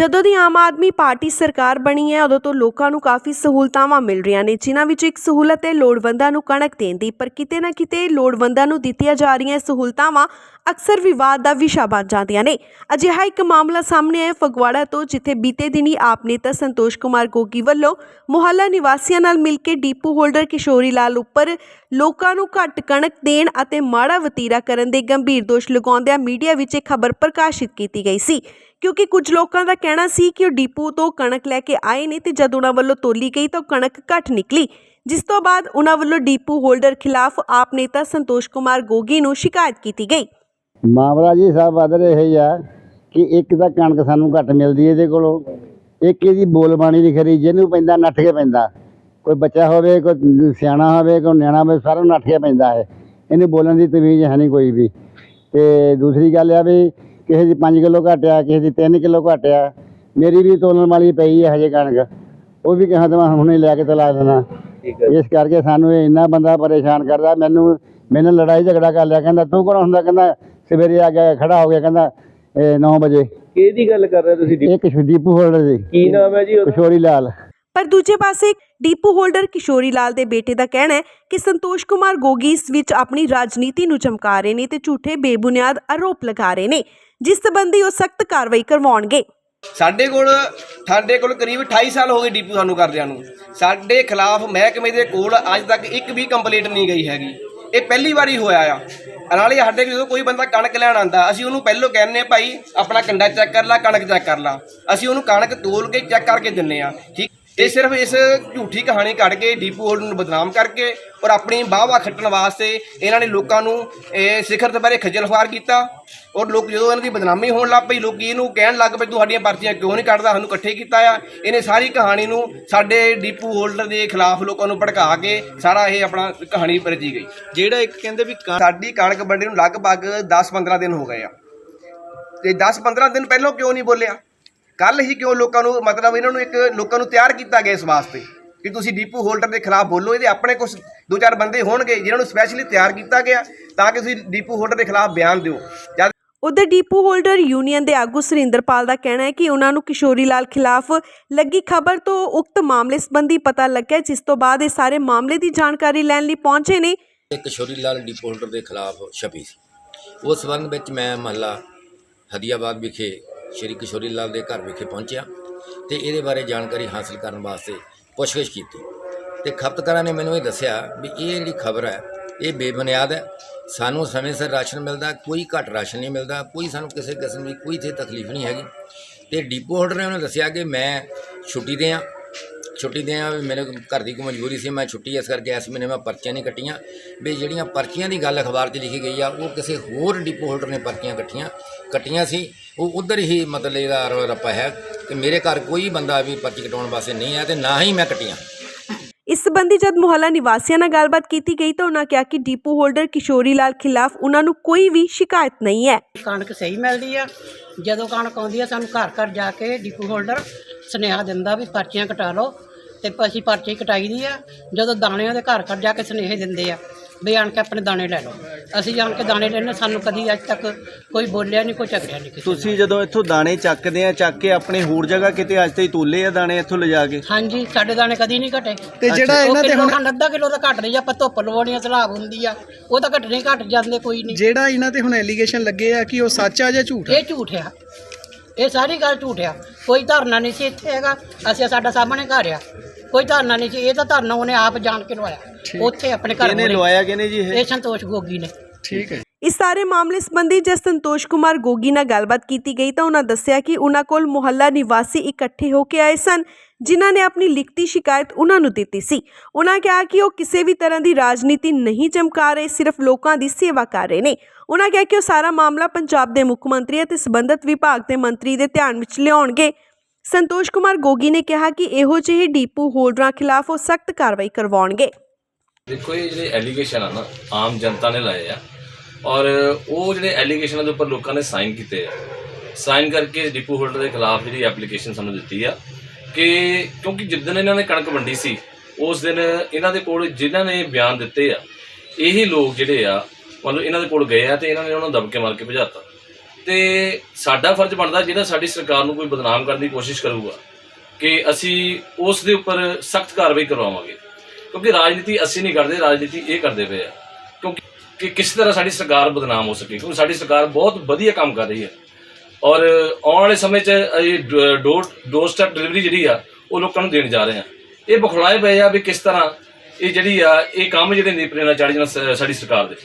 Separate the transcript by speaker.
Speaker 1: ਜਦੋਂ ਦੀ ਆਮ ਆਦਮੀ ਪਾਰਟੀ ਸਰਕਾਰ ਬਣੀ ਹੈ, ਉਦੋਂ ਤੋਂ ਲੋਕਾਂ ਨੂੰ ਕਾਫੀ ਸਹੂਲਤਾਵਾਂ ਮਿਲ ਰਹੀਆਂ ਨੇ, ਜਿਨ੍ਹਾਂ ਵਿੱਚ ਇੱਕ ਸਹੂਲਤ ਹੈ ਲੋੜਵੰਦਾਂ ਨੂੰ ਕਣਕ ਦੇਣ ਦੀ, ਪਰ ਕਿਤੇ ਨਾ ਕਿਤੇ ਲੋੜਵੰਦਾਂ ਨੂੰ ਦਿੱਤੀਆਂ ਜਾ ਰਹੀਆਂ ਇਹ ਸਹੂਲਤਾਵਾਂ ਅਕਸਰ ਵਿਵਾਦ ਦਾ ਵਿਸ਼ਾ ਬਣ ਜਾਂਦੀਆਂ ਨੇ। ਅਜਿਹਾ ਇੱਕ ਮਾਮਲਾ ਸਾਹਮਣੇ ਆਇਆ ਫਗਵਾੜਾ ਤੋਂ, ਜਿੱਥੇ ਬੀਤੇ ਦਿਨੀ ਆਪ ਨੇਤਾ ਸੰਤੋਸ਼ ਕੁਮਾਰ ਗੋਗੀ ਵੱਲੋਂ ਮੁਹੱਲਾ ਨਿਵਾਸੀਆਂ ਨਾਲ ਮਿਲ ਕੇ ਡੀਪੂ ਹੋਲਡਰ ਕਿਸ਼ੋਰੀ ਲਾਲ ਉੱਪਰ ਲੋਕਾਂ ਨੂੰ ਘੱਟ ਕਣਕ ਦੇਣ ਅਤੇ ਮਾੜਾ ਵਤੀਰਾ ਕਰਨ ਦੇ ਗੰਭੀਰ ਦੋਸ਼ ਲਗਾਉਂਦਿਆਂ ਮੀਡੀਆ ਵਿੱਚ ਇਹ ਖਬਰ ਪ੍ਰਕਾਸ਼ਿਤ ਕੀਤੀ ਗਈ ਸੀ। ਕਿਉਂਕਿ ਕੁਝ ਲੋਕਾਂ ਦਾ ਕਹਿਣਾ ਸੀ ਕਿ ਉਹ ਡਿਪੂ ਤੋਂ ਕਣਕ ਲੈ ਕੇ ਆਏ ਨੇ ਤੇ ਜਦ ਉਹਨਾਂ ਵੱਲੋਂ ਤੋਲੀ ਗਈ ਤਾਂ ਕਣਕ ਘੱਟ ਨਿਕਲੀ। ਜਿਸ ਤੋਂ ਬਾਅਦ ਉਹਨਾਂ ਵੱਲੋਂ ਡੀਪੂ ਹੋਲਡਰ ਖਿਲਾਫ ਆਪ ਨੇਤਾ ਸੰਤੋਸ਼ ਕੁਮਾਰ ਗੋਗੀ ਨੂੰ ਸ਼ਿਕਾਇਤ ਕੀਤੀ ਗਈ।
Speaker 2: ਮਾਮਲਾ ਜੀ ਸਾਹਿਬ ਵਧ ਰਿਹਾ ਹੀ ਕਿ ਇੱਕ ਤਾਂ ਕਣਕ ਸਾਨੂੰ ਘੱਟ ਮਿਲਦੀ ਹੈ ਇਹਦੇ ਕੋਲੋਂ, ਇੱਕ ਇਹਦੀ ਬੋਲਬਾਣੀ ਦੀ ਨਹੀਂ ਖਰੀ, ਜਿਹਨੂੰ ਪੈਂਦਾ ਨੱਠ ਕੇ ਪੈਂਦਾ। ਕੋਈ ਬੱਚਾ ਹੋਵੇ, ਕੋਈ ਸਿਆਣਾ ਹੋਵੇ, ਕੋਈ ਨਿਆਣਾ ਹੋਵੇ, ਸਾਰਾ ਨੱਠ ਕੇ ਪੈਂਦਾ ਹੈ। ਇਹਨੂੰ ਬੋਲਣ ਦੀ ਤਵੀਜ ਹੈ ਨਹੀਂ ਕੋਈ ਵੀ। ਤੇ ਦੂਸਰੀ ਗੱਲ ਆ ਵੀ ਕਿਸੇ ਦੀ 5 ਕਿਲੋ ਘਟਿਆ ਕਿਸੇ ਦੀ 3 ਕਿਲੋ ਘਟਿਆ ਮੇਰੀ ਵੀ ਤੋਲਣ ਵਾਲੀ ਪਈ ਹੈ ਹਜੇ ਕਣਕ। ਉਹ ਵੀ ਕਹਾਂ ਤਾਂ ਹੁਣੇ ਲੈ ਕੇ ਤਲਾ ਦੇਣਾ ਇਸ ਕਰਕੇ ਸਾਨੂੰ ਇਹ ਇੰਨਾ ਬੰਦਾ ਪਰੇਸ਼ਾਨ ਕਰਦਾ ਮੈਨੂੰ ਮੈਨੂੰ ਲੜਾਈ ਝਗੜਾ ਕਰ ਲਿਆ। ਕਹਿੰਦਾ ਤੂੰ ਕੌਣ ਹੁੰਦਾ? ਕਹਿੰਦਾ ਸਵੇਰੇ ਆ ਕੇ ਖੜਾ ਹੋ ਗਿਆ। ਕਹਿੰਦਾ 9 ਵਜੇ।
Speaker 3: ਕਿਹਦੀ ਗੱਲ ਕਰ ਰਹੇ ਤੁਸੀਂ
Speaker 2: ਇੱਕ ਦੀਪੂ ਹੋਲਡਰ ਜੀ
Speaker 3: ਕੀ ਨਾਮ ਹੈ ਜੀ?
Speaker 2: ਕਿਸ਼ੋਰੀ ਲਾਲ।
Speaker 1: ਪਰ ਦੂਜੇ ਪਾਸੇ ਡੀਪੂ ਹੋਲਡਰ ਕਿਸ਼ੋਰੀ ਲਾਲ ਦੇ ਬੇਟੇ ਦਾ ਕਹਿਣਾ ਹੈ ਕਿ ਸੰਤੋਸ਼ ਕੁਮਾਰ ਗੋਗੀ ਇਸ ਵਿੱਚ ਆਪਣੀ ਰਾਜਨੀਤੀ ਨੂੰ ਚਮਕਾ ਰਹੇ ਨੇ ਤੇ ਝੂਠੇ ਬੇਬੁਨਿਆਦ ਆਰੋਪ ਲਗਾ ਰਹੇ ਨੇ। ਜਿਸ ਸੰਬੰਧੀ ਉਹ ਸਖਤ ਕਾਰਵਾਈ ਕਰਵਾਉਣਗੇ।
Speaker 4: ਸਾਡੇ ਕੋਲ ਸਾਡੇ ਕੋਲ ਕਰੀਬ 28 ਸਾਲ ਹੋ ਗਏ ਡੀਪੂ ਸਾਨੂੰ ਕਰਦਿਆਂ ਨੂੰ। ਸਾਡੇ ਖਿਲਾਫ ਮਹਿਕਮੇ ਦੇ ਕੋਲ ਅੱਜ ਤੱਕ ਇੱਕ ਵੀ ਕੰਪਲੇਂਟ ਨਹੀਂ ਗਈ ਹੈਗੀ। ਇਹ ਪਹਿਲੀ ਵਾਰੀ ਹੋਇਆ ਆ। ਨਾਲੇ ਸਾਡੇ ਕੋਲ ਜਦੋਂ ਕੋਈ ਬੰਦਾ ਕਣਕ ਲੈਣ ਆਂਦਾ ਅਸੀਂ ਉਹਨੂੰ ਪਹਿਲੋਂ ਕਹਿੰਨੇ ਭਾਈ, ਆਪਣਾ ਕੰਡਾ ਚੈੱਕ ਕਰ ਲੈ, ਕਣਕ ਚੈੱਕ ਕਰ ਲੈ। ਅਸੀਂ ਉਹਨੂੰ ਕਣਕ ਤੋਲ ਕੇ ਚੈੱਕ ਕਰਕੇ ਦਿੰਨੇ ਆ। ਠੀਕ ਇਹ ਸਿਰਫ ਇਸ ਝੂਠੀ ਕਹਾਣੀ ਕੱਢ ਕੇ ਡੀਪੂ ਹੋਲਡਰ ਨੂੰ ਬਦਨਾਮ ਕਰਕੇ ਔਰ ਆਪਣੀ ਵਾਹਵਾ ਖੱਟਣ ਵਾਸਤੇ ਇਹਨਾਂ ਨੇ ਲੋਕਾਂ ਨੂੰ ਇਹ ਸਿਖਰ ਦੁਪਹਿਰੇ ਖੱਜਲ ਖੁਆਰ ਕੀਤਾ। ਔਰ ਲੋਕ ਜਦੋਂ ਇਹਨਾਂ ਦੀ ਬਦਨਾਮੀ ਹੋਣ ਲੱਗ ਪਈ ਲੋਕੀ ਇਹਨੂੰ ਕਹਿਣ ਲੱਗ ਪਏ ਤੂੰ ਸਾਡੀਆਂ ਪਰਚੀਆਂ ਕਿਉਂ ਨਹੀਂ ਕੱਢਦਾ? ਸਾਨੂੰ ਇਕੱਠੇ ਕੀਤਾ ਆ। ਇਹਨੇ ਸਾਰੀ ਕਹਾਣੀ ਨੂੰ ਸਾਡੇ ਡੀਪੂ ਹੋਲਡਰ ਦੇ ਖਿਲਾਫ ਲੋਕਾਂ ਨੂੰ ਭੜਕਾ ਕੇ ਸਾਰਾ ਇਹ ਆਪਣਾ ਕਹਾਣੀ ਰਚੀ ਗਈ।
Speaker 3: ਜਿਹੜਾ ਇੱਕ ਕਹਿੰਦੇ ਵੀ
Speaker 4: ਸਾਡੀ ਕਣਕ ਵੰਡੇ ਨੂੰ ਲਗਭਗ 10-15 ਦਿਨ ਹੋ ਗਏ ਆ। ਤੇ 10-15 ਦਿਨ ਪਹਿਲਾਂ ਕਿਉਂ ਨਹੀਂ ਬੋਲਿਆ? ਕੱਲ ਹੀ ਕਿਉਂ ਲੋਕਾਂ ਨੂੰ ਮਤਲਬ ਇਹਨਾਂ ਨੂੰ ਇੱਕ ਲੋਕਾਂ ਨੂੰ ਤਿਆਰ ਕੀਤਾ ਗਿਆ ਇਸ ਵਾਸਤੇ ਕਿ ਤੁਸੀਂ ਡੀਪੂ ਹੋਲਡਰ ਦੇ ਖਿਲਾਫ ਬੋਲੋ ਇਹਦੇ ਆਪਣੇ ਕੁਝ ਦੋ ਚਾਰ ਬੰਦੇ ਹੋਣਗੇ ਜਿਨ੍ਹਾਂ ਨੂੰ ਸਪੈਸ਼ਲੀ ਤਿਆਰ ਕੀਤਾ ਗਿਆ ਤਾਂ ਕਿ ਤੁਸੀਂ ਡੀਪੂ ਹੋਲਡਰ ਦੇ ਖਿਲਾਫ ਬਿਆਨ ਦਿਓ। ਜਦ
Speaker 1: ਉਧਰ ਡੀਪੂ ਹੋਲਡਰ ਯੂਨੀਅਨ ਦੇ ਆਗੂ ਸੁਰਿੰਦਰਪਾਲ ਦਾ ਕਹਿਣਾ ਹੈ ਕਿ ਉਹਨਾਂ ਨੂੰ ਕਿਸ਼ੋਰੀ ਲਾਲ ਖਿਲਾਫ ਲੱਗੀ ਖਬਰ ਤੋਂ ਉਕਤ ਮਾਮਲੇ ਸੰਬੰਧੀ ਪਤਾ ਲੱਗਿਆ ਜਿਸ ਤੋਂ ਬਾਅਦ ਇਹ ਸਾਰੇ ਮਾਮਲੇ ਦੀ ਜਾਣਕਾਰੀ ਲੈਣ ਲਈ ਪਹੁੰਚੇ ਨੇ।
Speaker 5: ਕਿਸ਼ੋਰੀ ਲਾਲ ਡੀਪੋ ਹੋਲਡਰ ਦੇ ਖਿਲਾਫ ਛਪੀ ਸੀ। ਉਸ ਸੰਬੰਧ ਵਿੱਚ ਮੈਂ ਮਹੱਲਾ ਹਦੀਆਬਾਦ ਵਿਖੇ ਸ਼੍ਰੀ ਕਿਸ਼ੋਰੀ ਲਾਲ ਦੇ ਘਰ ਵਿਖੇ ਪਹੁੰਚਿਆ ਤੇ ਇਹਦੇ ਬਾਰੇ ਜਾਣਕਾਰੀ ਹਾਸਲ ਕਰਨ ਵਾਸਤੇ ਪੁੱਛਗਿੱਛ ਕੀਤੀ। ਤੇ ਖਪਤਕਾਰਾਂ ਨੇ ਮੈਨੂੰ ਇਹ ਦੱਸਿਆ ਵੀ ਇਹ ਜਿਹੜੀ ਖਬਰ ਹੈ, ਇਹ ਬੇਬੁਨਿਆਦ ਹੈ। ਸਾਨੂੰ ਸਮੇਂ ਸਿਰ ਰਾਸ਼ਨ ਮਿਲਦਾ, ਕੋਈ ਘੱਟ ਰਾਸ਼ਨ ਨਹੀਂ ਮਿਲਦਾ, ਕੋਈ ਸਾਨੂੰ ਕਿਸੇ ਕਿਸਮ ਦੀ ਕੋਈ ਇੱਥੇ ਤਕਲੀਫ ਨਹੀਂ ਹੈਗੀ। ਤੇ ਡੀਪੋ ਹੋਲਡਰ ਨੇ ਉਹਨੂੰ ਦੱਸਿਆ ਕਿ ਮੈਂ ਛੁੱਟੀ ਤੇ ਆ ਛੁੱਟੀ ਦੇ ਆ ਵੀ ਮੇਰੇ ਘਰ ਦੀ ਕੋਈ ਮਜਬੂਰੀ ਸੀ ਮੈਂ ਛੁੱਟੀ ਇਸ ਕਰਕੇ ਇਸ ਮਹੀਨੇ ਮੈਂ ਪਰਚੀਆਂ ਨਹੀਂ ਕੱਟੀਆਂ। ਵੀ ਜਿਹੜੀਆਂ ਪਰਚੀਆਂ ਦੀ ਗੱਲ ਅਖਬਾਰ 'ਚ ਲਿਖੀ ਗਈ ਆ ਉਹ ਕਿਸੇ ਹੋਰ ਡਿਪੋ ਹੋਲਡਰ ਨੇ ਪਰਚੀਆਂ ਕੱਟੀਆਂ ਕੱਟੀਆਂ ਸੀ। ਉਹ ਉਧਰ ਹੀ ਮਤਲਬ ਇਹਦਾ ਰੌਲਾ ਰੱਪਾ ਹੈ ਕਿ ਮੇਰੇ ਘਰ ਕੋਈ ਬੰਦਾ ਵੀ ਪਰਚੀ ਕਟਾਉਣ ਵਾਸਤੇ ਨਹੀਂ ਆਇਆ ਤੇ ਨਾ ਹੀ ਮੈਂ ਕੱਟੀਆਂ।
Speaker 1: ਇਸ ਸੰਬੰਧੀ ਜਦ ਮੁਹੱਲਾ ਨਿਵਾਸੀਆਂ ਨਾਲ ਗੱਲਬਾਤ ਕੀਤੀ ਗਈ ਤਾਂ ਉਹਨਾਂ ਕਿਹਾ ਕਿ ਡੀਪੂ ਹੋਲਡਰ ਕਿਸ਼ੋਰੀ ਲਾਲ ਖਿਲਾਫ ਉਹਨਾਂ ਨੂੰ ਕੋਈ ਵੀ ਸ਼ਿਕਾਇਤ ਨਹੀਂ ਹੈ।
Speaker 6: ਕਣਕ ਸਹੀ ਮਿਲਦੀ ਆ। ਜਦੋਂ ਕਣਕ ਆਉਂਦੀ ਆ ਸਾਨੂੰ ਘਰ ਘਰ ਜਾ ਕੇ ਡਿਪੂ ਹੋਲਡਰ ਸੁਨੇਹਾ ਦਿੰਦਾ ਵੀ ਪਰਚੀਆਂ ਕਟਾ ਲਓ। ਤੇ ਅਸੀਂ ਪਰਚੀ ਕਟਾਈ ਦੀ ਆ। ਜਦੋਂ ਦਾਣਿਆਂ ਦੇ ਘਰ ਘਰ ਜਾ ਕੇ ਸੁਨੇਹੇ ਦਿੰਦੇ ਆ ਵੀ ਆਣ ਕੇ ਆਪਣੇ ਦਾਣੇ ਲੈ ਲਓ। ਅਸੀਂ ਜਾਣ ਕੇ ਦਾਣੇ ਲੈਣੇ ਸਾਨੂੰ ਕਦੀ ਅੱਜ ਤੱਕ ਕੋਈ ਬੋਲਿਆ ਨਹੀਂ ਕੋਈ ਝਗੜਿਆ ਨਹੀਂ ਕਿਸੇ।
Speaker 3: ਤੁਸੀਂ ਜਦੋਂ ਇੱਥੋਂ ਦਾਣੇ ਚੱਕਦੇ ਆ ਚੱਕ ਕੇ ਆਪਣੇ ਹੋਰ ਜਗ੍ਹਾ ਕਿਤੇ ਅੱਜ ਤਾਈਂ ਤੋਲੇ ਆ ਦਾਣੇ ਇੱਥੋਂ ਲਿਜਾ ਕੇ?
Speaker 6: ਹਾਂਜੀ ਸਾਡੇ ਦਾਣੇ ਕਦੀ ਨਹੀਂ ਘਟੇ।
Speaker 7: ਤੇ ਜਿਹੜਾ ਇਹਨਾਂ ਤੇ ਹੁਣ
Speaker 6: ਅੱਧਾ ਕਿਲੋ ਦਾ ਘਟ ਰਹੀ ਆ ਆਪਾਂ ਧੁੱਪ ਲਵਾਉਣੀਆਂ ਸਲਾਬ ਹੁੰਦੀ ਆ ਉਹ ਤਾਂ ਘਟਣੇ ਘਟ ਜਾਂਦੇ ਕੋਈ ਨਹੀਂ
Speaker 7: ਜਿਹੜਾ ਇਹਨਾਂ ਤੇ ਹੁਣ ਐਲੀਗੇਸ਼ਨ ਲੱਗੇ ਆ ਕਿ ਉਹ ਸੱਚ ਆ ਜਾਂ ਝੂਠ ਆ?
Speaker 6: ਇਹ ਝੂਠ ਆ। ਇਹ ਸਾਰੀ ਗੱਲ ਝੂਠ ਆ। ਕੋਈ ਧਰਨਾ ਨਹੀਂ ਸੀ ਇੱਥੇ ਹੈਗਾ। ਅਸੀਂ ਸਾਡਾ ਸਾਹਮਣੇ ਘਰ ਆ। ਕੋਈ ਧਰਨਾ ਨਹੀਂ ਸੀ। ਇਹ ਤਾਂ ਧਰਨਾ ਉਹਨੇ ਆਪ ਜਾਣ ਕੇ ਲਵਾਇਆ। ਉੱਥੇ ਆਪਣੇ ਘਰ ਮੂਹਰੇ।
Speaker 3: ਲਵਾਇਆ ਕਿਹਨੇ ਜੀ ਇਹ?
Speaker 6: ਇਹ ਸੰਤੋਸ਼ ਗੋਗੀ ਨੇ।
Speaker 7: ਠੀਕ ਹੈ
Speaker 1: ਇਸ ਸਾਰੇ ਮਾਮਲੇ ਸੰਬੰਧੀ ਜਦ ਸੰਤੋਸ਼ ਕੁਮਾਰ ਗੋਗੀ ਨਾਲ ਗੱਲਬਾਤ ਕੀਤੀ ਗਈ ਤਾਂ ਉਹਨਾਂ ਦੱਸਿਆ ਕਿ ਉਹਨਾਂ ਕੋਲ ਮੁਹੱਲਾ ਨਿਵਾਸੀ ਇਕੱਠੇ ਹੋ ਕੇ ਆਏ ਸਨ, ਜਿਨ੍ਹਾਂ ਨੇ ਆਪਣੀ ਲਿਖਤੀ ਸ਼ਿਕਾਇਤ ਉਹਨਾਂ ਨੂੰ ਦਿੱਤੀ ਸੀ। ਉਹਨਾਂ ਕਿਹਾ ਕਿ ਉਹ ਕਿਸੇ ਵੀ ਤਰ੍ਹਾਂ ਦੀ ਰਾਜਨੀਤੀ ਨਹੀਂ ਚਮਕਾ ਰਹੇ, ਸਿਰਫ ਲੋਕਾਂ ਦੀ ਸੇਵਾ ਕਰ ਰਹੇ ਨੇ। ਉਹਨਾਂ ਕਿਹਾ ਕਿ ਉਹ ਸਾਰਾ ਮਾਮਲਾ ਪੰਜਾਬ ਦੇ ਮੁੱਖ ਮੰਤਰੀ ਅਤੇ ਸਬੰਧਤ ਵਿਭਾਗ ਦੇ ਮੰਤਰੀ ਦੇ ਧਿਆਨ ਵਿੱਚ ਲਿਆਉਣਗੇ। ਸੰਤੋਸ਼ ਕੁਮਾਰ ਗੋਗੀ ਨੇ ਕਿਹਾ ਕਿ ਇਹੋ ਜਿਹੇ ਡੀਪੂ ਹੋਲਡਰਾਂ ਖਿਲਾਫ ਉਹ ਸਖਤ ਕਾਰਵਾਈ ਕਰਵਾਉਣਗੇ।
Speaker 8: ਦੇਖੋ, ਇਹ ਜਿਹੜੇ ਐਲੀਗੇਸ਼ਨ ਆ ਨਾ, ਆਮ ਜਨਤਾ ਨੇ ਲਾਏ ਆ। ਔਰ ਉਹ ਜਿਹੜੇ ਐਲੀਗੇਸ਼ਨਾਂ ਦੇ ਉੱਪਰ ਲੋਕਾਂ ਨੇ ਸਾਈਨ ਕੀਤੇ ਆ। ਸਾਈਨ ਕਰਕੇ ਡਿਪੂ ਹੋਲਡਰ ਦੇ ਖਿਲਾਫ ਜਿਹੜੀ ਐਪਲੀਕੇਸ਼ਨ ਸਾਨੂੰ ਦਿੱਤੀ ਆ ਕਿ ਕਿਉਂਕਿ ਜਿੱਦਣ ਇਹਨਾਂ ਨੇ ਕਣਕ ਵੰਡੀ ਸੀ, ਉਸ ਦਿਨ ਇਹਨਾਂ ਦੇ ਕੋਲ ਜਿਨ੍ਹਾਂ ਨੇ ਬਿਆਨ ਦਿੱਤੇ ਆ, ਇਹੀ ਲੋਕ ਜਿਹੜੇ ਆ ਮਤਲਬ ਇਹਨਾਂ ਦੇ ਕੋਲ ਗਏ ਆ ਤੇ ਇਹਨਾਂ ਨੇ ਉਹਨਾਂ ਨੂੰ ਦਬਕੇ ਮਾਰ ਕੇ ਭਜਾਤਾ। ਤੇ ਸਾਡਾ ਫਰਜ਼ ਬਣਦਾ ਜਿਹੜਾ ਸਾਡੀ ਸਰਕਾਰ ਨੂੰ ਕੋਈ ਬਦਨਾਮ ਕਰਨ ਦੀ ਕੋਸ਼ਿਸ਼ ਕਰੂਗਾ ਕਿ ਅਸੀਂ ਉਸ ਦੇ ਉੱਪਰ ਸਖਤ ਕਾਰਵਾਈ ਕਰਵਾਵਾਂਗੇ। ਕਿਉਂਕਿ ਰਾਜਨੀਤੀ ਅਸੀਂ ਨਹੀਂ ਕਰਦੇ, ਰਾਜਨੀਤੀ ਇਹ ਕਰਦੇ ਪਏ ਆ। ਕਿਉਂਕਿ ਕਿ ਕਿਸ ਤਰ੍ਹਾਂ ਸਾਡੀ ਸਰਕਾਰ ਬਦਨਾਮ ਹੋ ਸਕੇ, ਕਿਉਂਕਿ ਸਾਡੀ ਸਰਕਾਰ ਬਹੁਤ ਵਧੀਆ ਕੰਮ ਕਰ ਰਹੀ ਹੈ। ਔਰ ਆਉਣ ਵਾਲੇ ਸਮੇਂ 'ਚ ਇਹ ਡ- ਡੋਰ ਡੋਰ ਸਟੈਪ ਡਿਲੀਵਰੀ ਜਿਹੜੀ ਆ, ਉਹ ਲੋਕਾਂ ਨੂੰ ਦੇਣ ਜਾ ਰਹੇ ਆ। ਇਹ ਬਖਲਾਏ ਪਏ ਆ ਵੀ ਕਿਸ ਤਰ੍ਹਾਂ ਇਹ ਜਿਹੜੀ ਆ, ਇਹ ਕੰਮ ਜਿਹੜੇ ਨੇ ਪ੍ਰੇਰਣਾ ਚਾੜੀ ਜਾਣ ਸਾਡੀ ਸਰਕਾਰ ਦੇ।